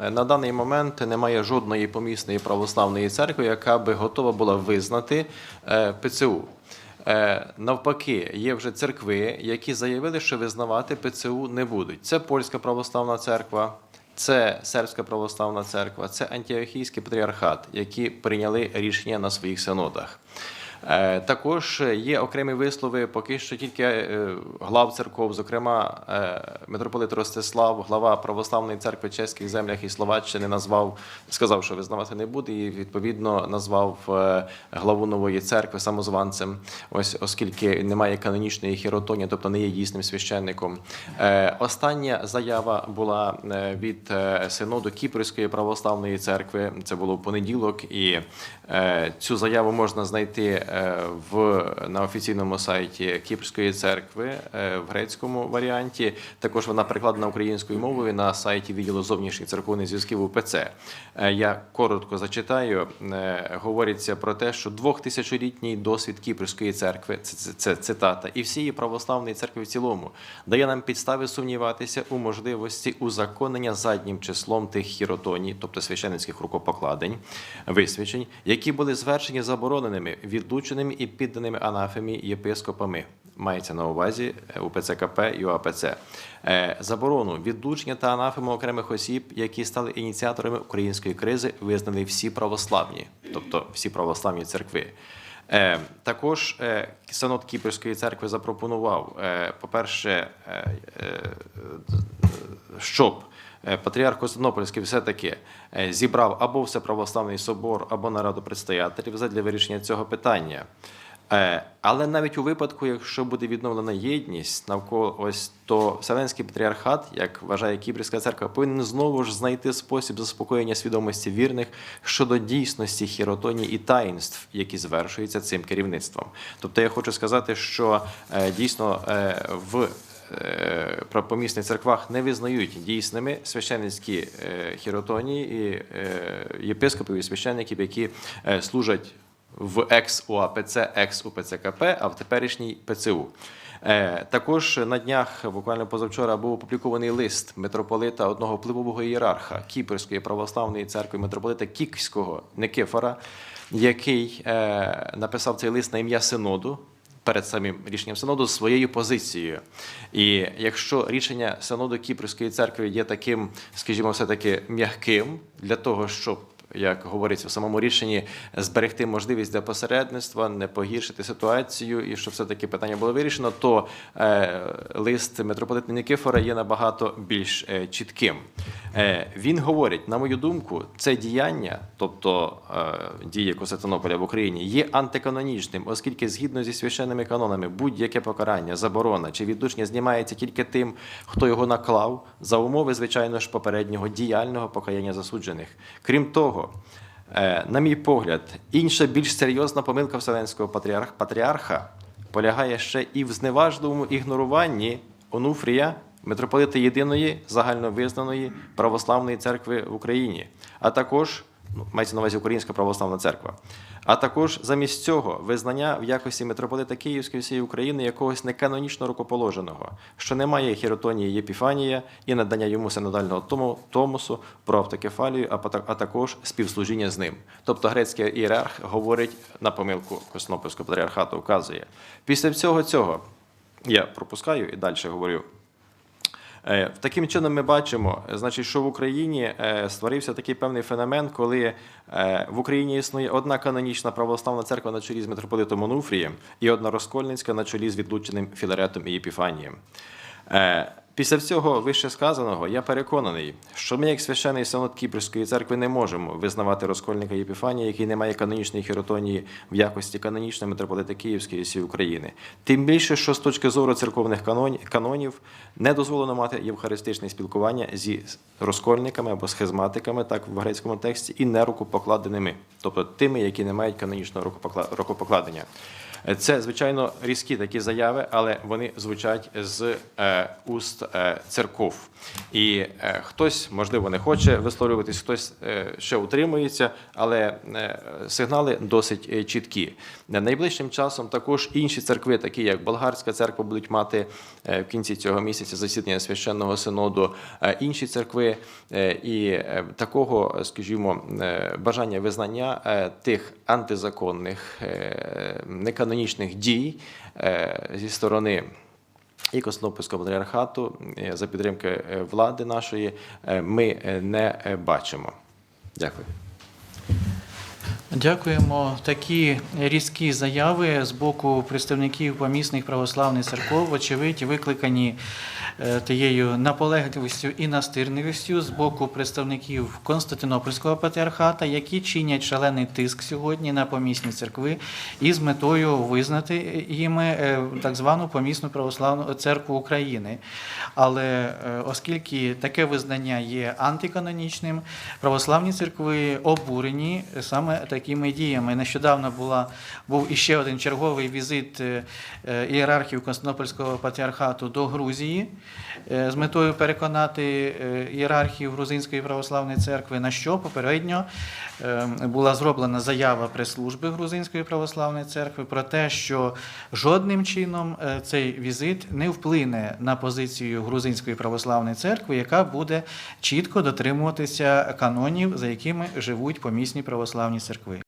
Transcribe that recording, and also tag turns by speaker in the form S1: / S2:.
S1: Е, На даний момент немає жодної помісної православної церкви, яка би готова була визнати е, ПЦУ. Е, Навпаки, є вже церкви, які заявили, що визнавати ПЦУ не будуть. Це польська православна церква, це сербська православна церква, це антіохійський патріархат, які прийняли рішення на своїх синодах. Е, Також є окремі вислови, поки що тільки е, глав церков, зокрема е, митрополит Ростислав, глава православної церкви чеських землях і Словаччини, назвав, сказав, що визнавати не буде, і відповідно назвав главу нової церкви самозванцем, ось оскільки немає канонічної хіротоні, тобто не є дійсним священником. Остання заява була від синоду Кіпрської православної церкви. Це було в понеділок, і цю заяву можна знайти в на офіційному сайті Кіпрської церкви е, в грецькому варіанті. Також вона перекладена українською мовою на сайті відділу зовнішніх церковних зв'язків УПЦ. Е, Я коротко зачитаю. Е, Говориться про те, що двохтисячолітній досвід Кіпрської церкви це, це, це цитата, і всієї православної церкви в цілому дає нам підстави сумніватися у можливості узаконення заднім числом тих хіротоній, тобто священницьких рукопокладень, висвячень, які були звершені забороненими, відлученими і підданими анафемі єпископами. Мається на увазі е, УПЦКП і ОАПЦ. Е, Заборону відлучення та анафему окремих осіб, які стали ініціаторами української кризи, визнали всі православні, тобто всі православні церкви. Е, Також Синод Кіпрської церкви запропонував, е, по-перше, е, е, щоб патріарх Константинопольський все-таки е, зібрав або всеправославний собор, або нараду предстоятелів задля вирішення цього питання. Е, Але навіть у випадку, якщо буде відновлена єдність навколо ось то Вселенський патріархат, як вважає Кіпрська церква, повинен знову ж знайти спосіб заспокоєння свідомості вірних щодо дійсності хіротоній і таїнств, які звершуються цим керівництвом. Тобто я хочу сказати, що е, дійсно е, в е, правопомісних церквах не визнають дійсними священницькі е, хіротонії і е, єпископів і священників, які е, служать в екс-УАПЦ, екс-УПЦКП, а в теперішній ПЦУ. Е, Також на днях, буквально позавчора, був опублікований лист митрополита одного впливового ієрарха Кіпрської православної церкви митрополита Кікського Никифора, який е, написав цей лист на ім'я Синоду перед самим рішенням синоду своєю позицією. І якщо рішення синоду Кіпрської церкви є таким, скажімо, все таки м'яким для того, щоб як говориться в самому рішенні, зберегти можливість для посередництва, не погіршити ситуацію і щоб все-таки питання було вирішено, то е, лист митрополита Нікифора є набагато більш е, чітким. Е, він говорить, на мою думку, це діяння, тобто дії Константинополя в Україні, є антиканонічним, оскільки згідно зі священними канонами будь-яке покарання, заборона чи відлучення знімається тільки тим, хто його наклав, за умови, звичайно ж, попереднього діяльного покаяння засуджених. Крім того, е, на мій погляд, інша більш серйозна помилка Вселенського патріарх- патріарха полягає ще і в зневажливому ігноруванні Онуфрія, митрополита єдиної загальновизнаної православної церкви в Україні, а також ну, мається на увазі Українська православна церква. А також замість цього визнання в якості митрополита Київської всієї України якогось неканонічно рукоположеного, що не має хіротонії Єпіфанія і надання йому синодального тому, томосу про автокефалію, а, а також співслужіння з ним. Тобто грецький ієрарх говорить на помилку Константинопольського патріархату, вказує. Після всього цього я пропускаю і далі говорю. Е, Таким чином, ми бачимо, е, значить, що в Україні е, створився такий певний феномен, коли в Україні існує одна канонічна православна церква на чолі з митрополитом Онуфрієм і одна розкольницька на чолі з відлученим Філаретом і Єпіфанієм. Після всього вище сказаного, я переконаний, що ми, як священий синод Кіпрської церкви, не можемо визнавати розкольника Єпіфанія, який не має канонічної хіротонії в якості канонічного митрополита Київської всієї України. Тим більше, що з точки зору церковних канон- канонів не дозволено мати євхаристичне спілкування зі розкольниками або схизматиками, так в грецькому тексті, і нерукопокладеними, тобто тими, які не мають канонічного рукопокла- рукопокладення. Це, звичайно, різкі такі заяви, але вони звучать з е, уст е, церков. І е, хтось, можливо, не хоче висловлюватись, хтось ще утримується, але сигнали досить чіткі. Найближчим часом також інші церкви, такі як Болгарська церква, будуть мати в кінці цього місяця засідання священного синоду, інші церкви, і такого, скажімо, бажання визнання тих антизаконних, е, неканонічних дій е, зі сторони. І Коснопольського патріархату е, за підтримки е, влади нашої ми не бачимо. Дякую.
S2: Дякуємо. Такі різкі заяви з боку представників помісних православних церков, вочевидь, викликані тією наполегливістю і настирливістю з боку представників Константинопольського патріархата, які чинять шалений тиск сьогодні на помісні церкви із метою визнати їми е, так звану помісну православну церкву України. Але е, оскільки таке визнання є антиканонічним, православні церкви обурені саме такими діями. Нещодавно була був іще один черговий візит е, е, ієрархів Константинопольського патріархату до Грузії е, з метою переконати е, ієрархів Грузинської православної церкви, на що попередньо е, була зроблена заява прес-служби Грузинської православної церкви про те, що жодним чином е, цей візит не вплине на позицію Грузинської православної церкви, яка буде чітко дотримуватися канонів, за якими живуть помісні православні церкви.